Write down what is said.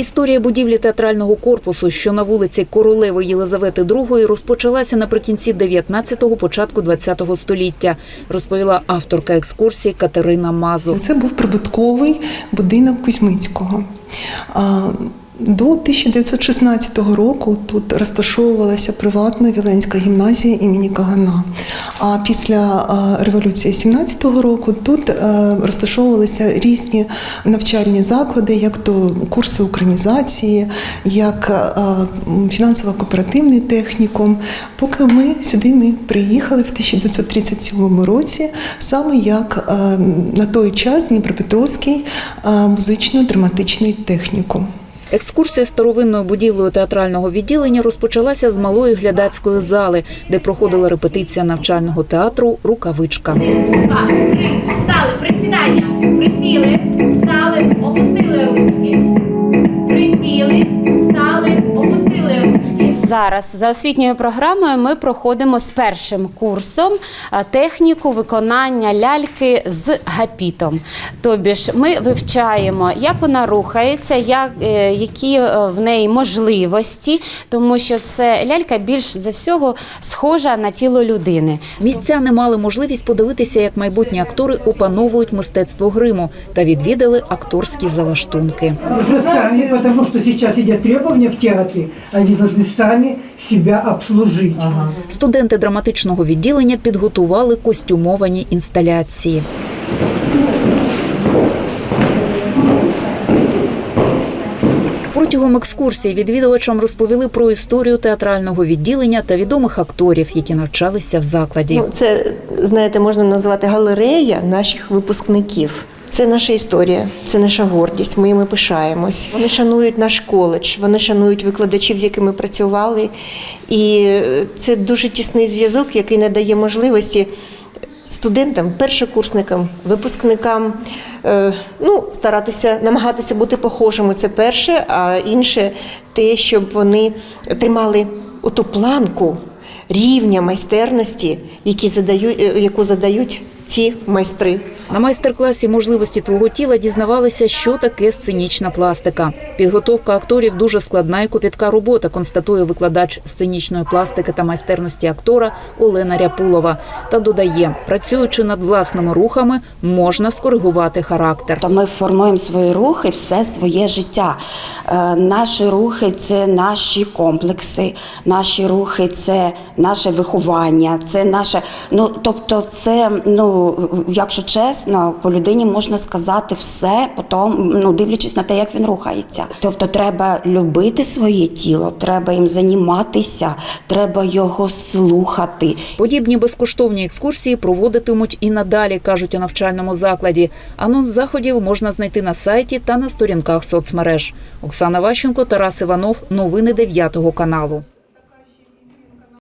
Історія будівлі театрального корпусу, що на вулиці Королеви Єлизавети II, розпочалася наприкінці 19-го, початку 20-го століття, розповіла авторка екскурсії Катерина Мазур. Це був прибутковий будинок Кузьмицького. До 1916 року тут розташовувалася приватна Віленська гімназія імені Кагана. А після революції 17-го року тут е, розташовувалися різні навчальні заклади, як то курси українізації, як е, фінансово-кооперативний технікум. Поки ми сюди не приїхали в 1937 році, саме як е, на той час Дніпропетровський е, музично-драматичний технікум. Екскурсія старовинною будівлею театрального відділення розпочалася з малої глядацької зали, де проходила репетиція навчального театру Рукавичка. Два, три, встали, присідання. Присіли, Зараз за освітньою програмою ми проходимо з першим курсом техніку виконання ляльки з гапітом. Тобі ж ми вивчаємо, як вона рухається, як, е, які е, в неї можливості, тому що це лялька більш за всього схожа на тіло людини. Містяни мали можливість подивитися, як майбутні актори опановують мистецтво гриму та відвідали акторські залаштунки. Уже сами, потому что сейчас идет требования в театре, они должны сами себя обслужить. Студенти драматичного відділення підготували костюмовані інсталяції. Протягом екскурсії відвідувачам розповіли про історію театрального відділення та відомих акторів, які навчалися в закладі. Ну, це, знаєте, можна назвати галерея наших випускників. Це наша історія, це наша гордість. Ми їми пишаємось. Вони шанують наш коледж, вони шанують викладачів, з якими працювали. І е, це дуже тісний зв'язок, який надає можливості студентам, першокурсникам, випускникам е, ну, старатися, намагатися бути похожими. Це перше, а інше те, щоб вони тримали ту планку рівня майстерності, які задають, е, яку задають ці майстри. На майстер-класі можливості твого тіла дізнавалися, що таке сценічна пластика. Підготовка акторів дуже складна і копітка робота, констатує викладач сценічної пластики та майстерності актора Олена Ряпулова. Та додає, працюючи над власними рухами, можна скоригувати характер. То ми формуємо свої рухи все своє життя. Е, наші рухи це наші комплекси, наші рухи це наше виховання, це наше. Ну тобто, це ну якщо чесно, по людині можна сказати все, потім, ну дивлячись на те, як він рухається. Тобто, треба любити своє тіло, треба їм займатися, треба його слухати. Подібні безкоштовні екскурсії проводитимуть і надалі, кажуть у навчальному закладі. Анонс заходів можна знайти на сайті та на сторінках соцмереж. Оксана Ващенко, Тарас Іванов. Новини 9 каналу.